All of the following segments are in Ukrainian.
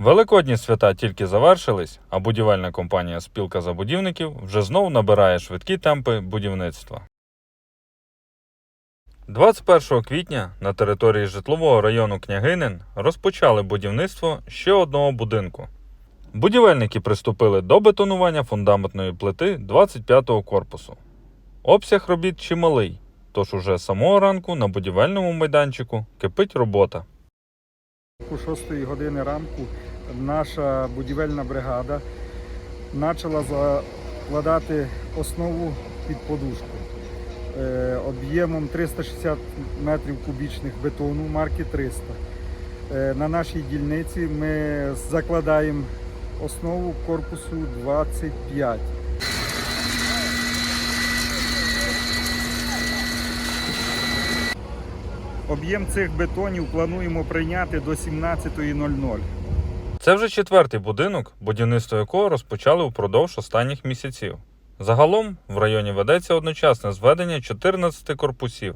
Великодні свята тільки завершились, а будівельна компанія Спілка забудівників вже знов набирає швидкі темпи будівництва. 21 квітня на території житлового району Княгинин розпочали будівництво ще одного будинку. Будівельники приступили до бетонування фундаментної плити 25-го корпусу. Обсяг робіт чималий, тож уже самого ранку на будівельному майданчику кипить робота. У 6 години ранку наша будівельна бригада почала закладати основу під подушку е, об'ємом 360 метрів кубічних бетону марки 300. Е, На нашій дільниці ми закладаємо основу корпусу 25. Об'єм цих бетонів плануємо прийняти до 17.00. Це вже четвертий будинок, будівництво якого розпочали упродовж останніх місяців. Загалом в районі ведеться одночасне зведення 14 корпусів.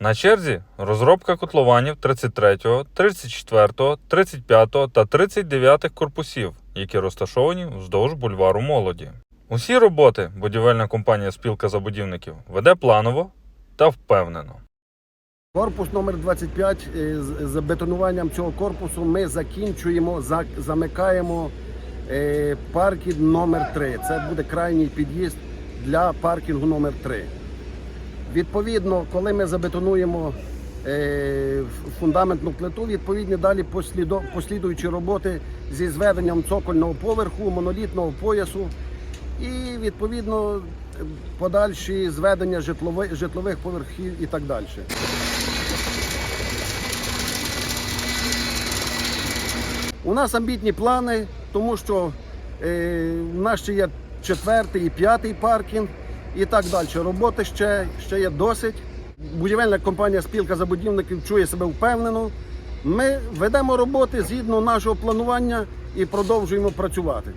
На черзі розробка котлованів 33, 34, 35 та 39 корпусів, які розташовані вздовж бульвару молоді. Усі роботи будівельна компанія Спілка забудівників веде планово та впевнено. Корпус номер 25 е, з бетонуванням цього корпусу ми закінчуємо, замикаємо е, паркінг номер 3 Це буде крайній під'їзд для паркінгу номер 3 Відповідно, коли ми забетонуємо е, фундаментну плиту, відповідні далі послідуючі роботи зі зведенням цокольного поверху, монолітного поясу і відповідно подальші зведення житлових, житлових поверхів і так далі. У нас амбітні плани, тому що е, у нас ще є четвертий і п'ятий паркінг і так далі. Роботи ще, ще є досить. Будівельна компанія Спілка забудівників чує себе впевнено. Ми ведемо роботи згідно нашого планування і продовжуємо працювати.